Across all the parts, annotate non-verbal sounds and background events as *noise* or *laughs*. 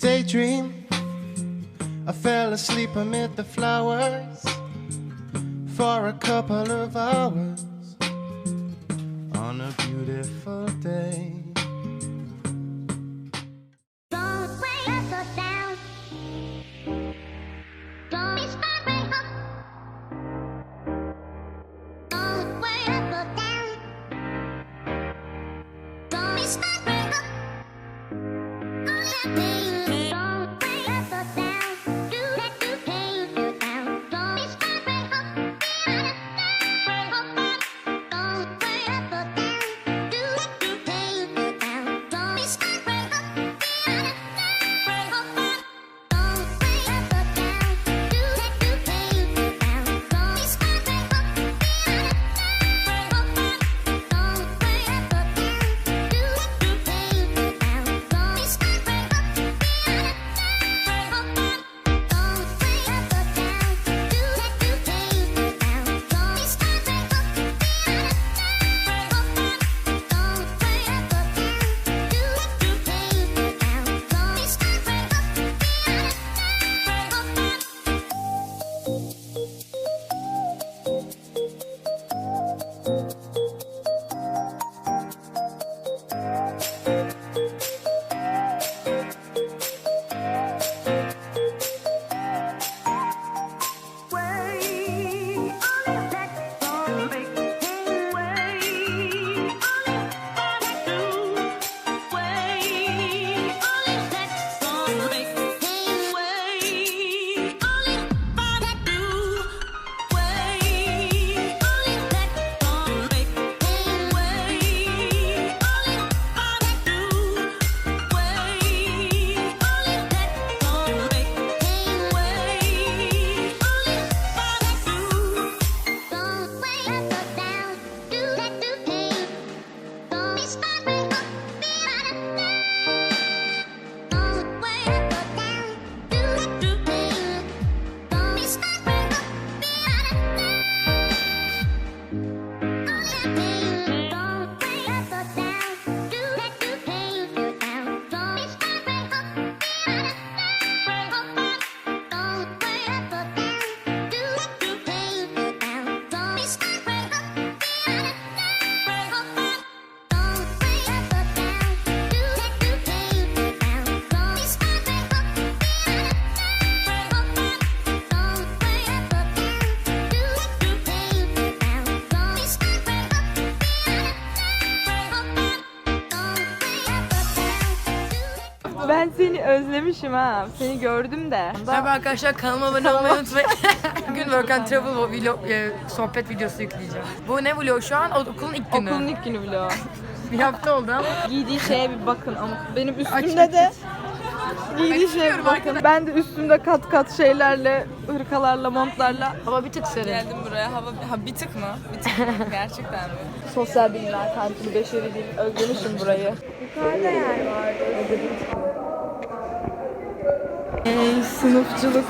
daydream. I fell asleep amid the flowers for a couple of hours on a beautiful day. Seni özlemişim ha. Seni gördüm de. Merhaba arkadaşlar kanalıma abone olmayı unutmayın. *laughs* Bugün Work and Travel vlog, e, sohbet videosu yükleyeceğim. Bu ne vlog şu an? O- Okulun ilk günü. Okulun ilk günü vlogu. *laughs* Bir hafta oldu ama. Giydiği şeye bir bakın ama benim üstümde de giydiği şeye bir bakın. Ben de üstümde kat kat şeylerle, hırkalarla, montlarla Hava bir tık serin. Geldim buraya. Hava ha, bir tık mı? Bir tık mı? *laughs* Gerçekten mi? sosyal bilimler kantini, beşeri dil özlemişim burayı. Yukarıda yer vardı. Ey sınıfçılık.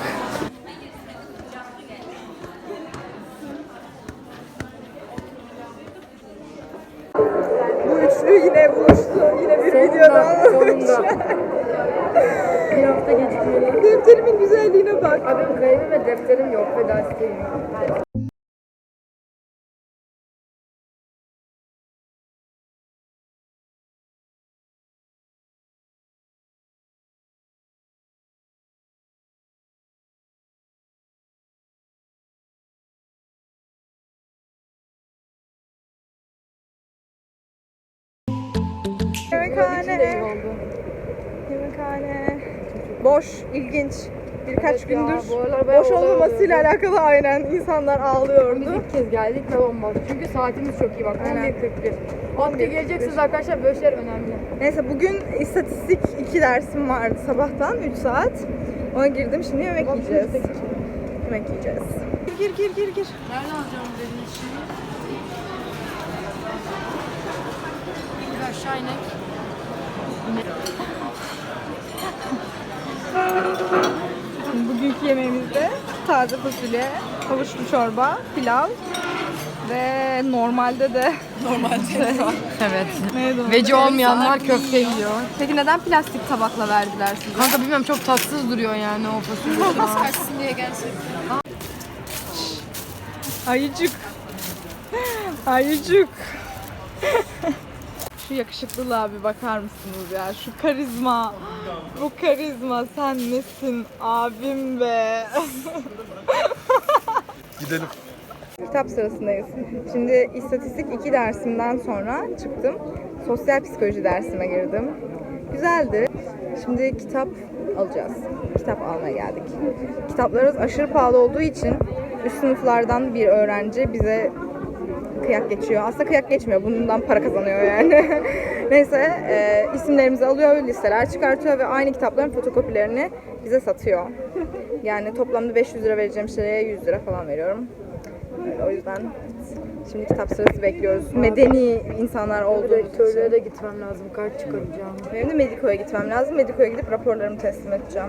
Bu üçlü yine buluştu. Yine bir videoda. Sonunda. bir hafta gecikmeli. Defterimin güzelliğine bak. Adım kalemim ve defterim yok ve dersteyim. Boş, ilginç. Birkaç gündür bu aralar bayağı boş olay olmamasıyla alakalı aynen insanlar Biz ağlıyordu. ilk kez geldik ve olmaz. Çünkü saatimiz çok iyi bak. Aynen. 11.41. 11 geleceksiniz arkadaşlar. Böyle şeyler önemli. Neyse bugün istatistik 2 dersim vardı sabahtan 3 saat. Ona girdim şimdi yemek yiyeceğiz. Yemek yiyeceğiz. Gir gir gir gir. Nereden alacağım dediğin şeyi? Bir aşağı inek. Bugünkü yemeğimizde taze fasulye, havuçlu çorba, pilav, Ve normalde de *laughs* Evet. Neydi o? Veci olmayanlar köfte yiyor. Peki neden plastik tabakla verdiler size? Kanka bilmiyorum çok tatsız duruyor yani o fasulye. Kaçsın diye gerçekten. Ayıcık. Ayıcık. *laughs* Şu yakışıklılığa bir bakar mısınız ya? Şu karizma. Bu karizma sen nesin abim be. *laughs* Gidelim. Kitap sırasındayız. Şimdi istatistik 2 dersimden sonra çıktım. Sosyal psikoloji dersime girdim. Güzeldi. Şimdi kitap alacağız. Kitap almaya geldik. Kitaplarımız aşırı pahalı olduğu için üst sınıflardan bir öğrenci bize kıyak geçiyor. Aslında kıyak geçmiyor. Bundan para kazanıyor yani. *laughs* Neyse e, isimlerimizi alıyor, listeler çıkartıyor ve aynı kitapların fotokopilerini bize satıyor. Yani toplamda 500 lira vereceğim şeye 100 lira falan veriyorum. Öyle, o yüzden şimdi kitap sırası bekliyoruz. Medeni insanlar olduğumuz için. de gitmem lazım kart çıkaracağım. Benim de Mediko'ya gitmem lazım. Mediko'ya gidip raporlarımı teslim edeceğim.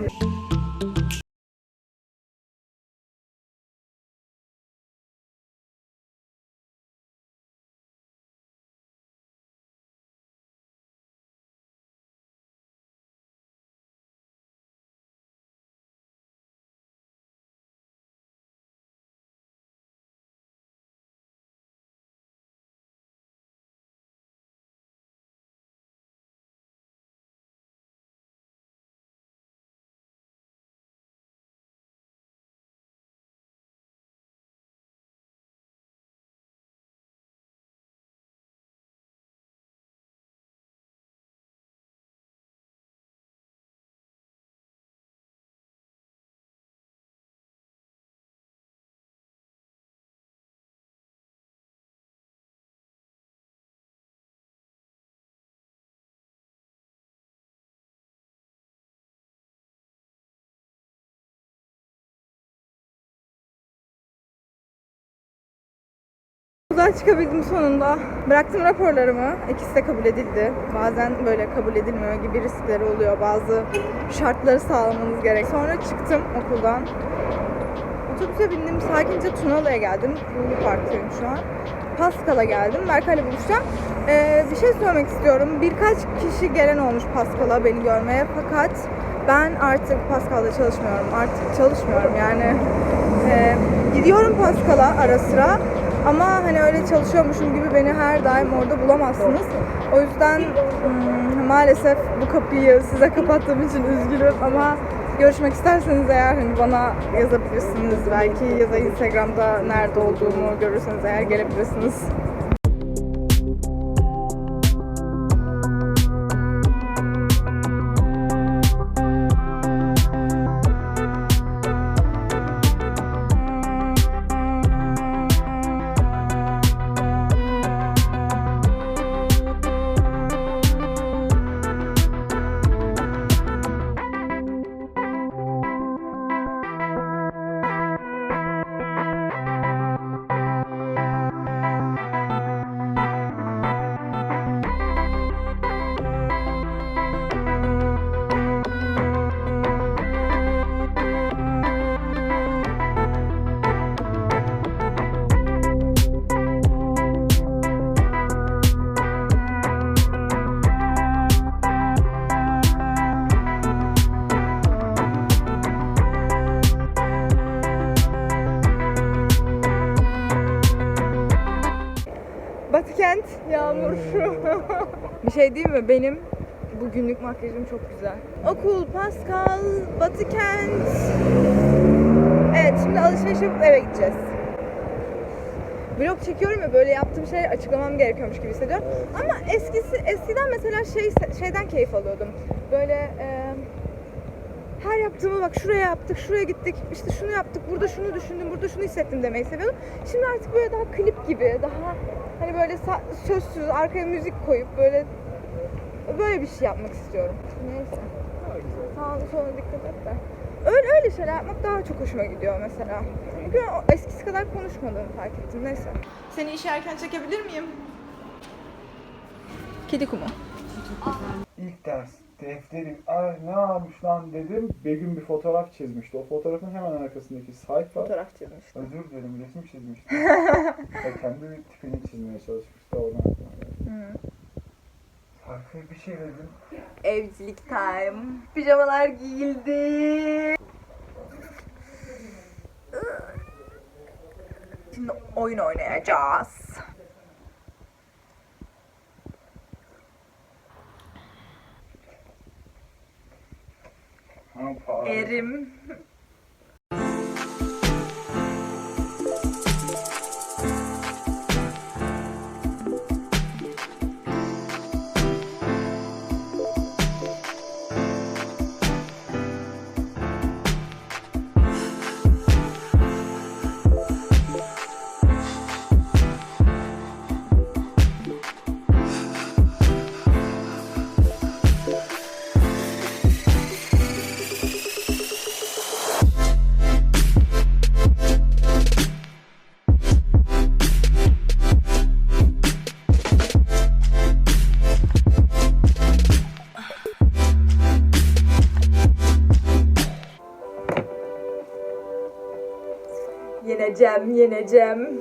Okuldan çıkabildim sonunda. Bıraktım raporlarımı. İkisi de kabul edildi. Bazen böyle kabul edilmiyor gibi riskleri oluyor. Bazı şartları sağlamanız gerek. Sonra çıktım okuldan. Otobüse bindim. Sakince Tunalı'ya geldim. Lulu Park'tayım şu an. Pascal'a geldim. Berkay'la buluşacağım. Ee, bir şey söylemek istiyorum. Birkaç kişi gelen olmuş Pascal'a beni görmeye. Fakat ben artık Pascal'da çalışmıyorum. Artık çalışmıyorum yani. Ee, gidiyorum Pascal'a ara sıra. Ama hani öyle çalışıyormuşum gibi beni her daim orada bulamazsınız. O yüzden hmm, maalesef bu kapıyı size kapattığım için üzgünüm ama görüşmek isterseniz eğer hani bana yazabilirsiniz belki ya da Instagram'da nerede olduğumu görürseniz eğer gelebilirsiniz. Batıkent Yağmur. *laughs* bir şey değil mi? Benim bugünlük makyajım çok güzel. Okul, Pascal, Batıkent. Evet şimdi alışveriş yapıp eve gideceğiz. Vlog çekiyorum ya böyle yaptığım şeyleri açıklamam gerekiyormuş gibi hissediyorum. Ama eskisi eskiden mesela şey şeyden keyif alıyordum. Böyle e, her yaptığımı bak şuraya yaptık, şuraya gittik, işte şunu yaptık, burada şunu düşündüm, burada şunu hissettim demeyi seviyordum. Şimdi artık böyle daha klip gibi, daha hani böyle sözsüz, arkaya müzik koyup böyle böyle bir şey yapmak istiyorum. Neyse. Sağ soluna dikkat et de. Öyle öyle şeyler yapmak daha çok hoşuma gidiyor mesela. Çünkü eskisi kadar konuşmadığımı fark ettim. Neyse. Seni işe erken çekebilir miyim? Kedi kumu. İlk defterim ay ne yapmış lan dedim. Begüm bir fotoğraf çizmişti. O fotoğrafın hemen arkasındaki sayfa. Fotoğraf çizmiş. Özür dilerim resim çizmişti. *laughs* ya kendi tipini çizmeye çalışmıştı oradan geldi. Sayfaya bir şey dedim. Evcilik time. Pijamalar giyildi. Şimdi oyun oynayacağız. Erim. Yeneceğim, yeneceğim.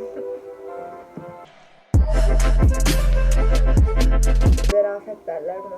Zarafet derler buna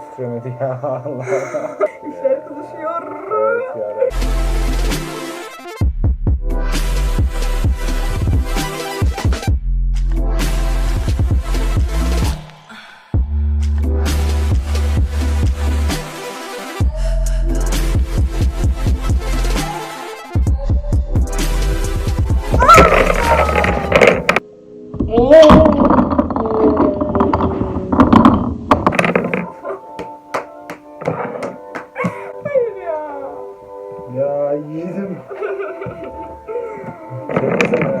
titremedi ya *laughs* Allah. İşler kızışıyor. evet ya. Değil mi?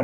*laughs*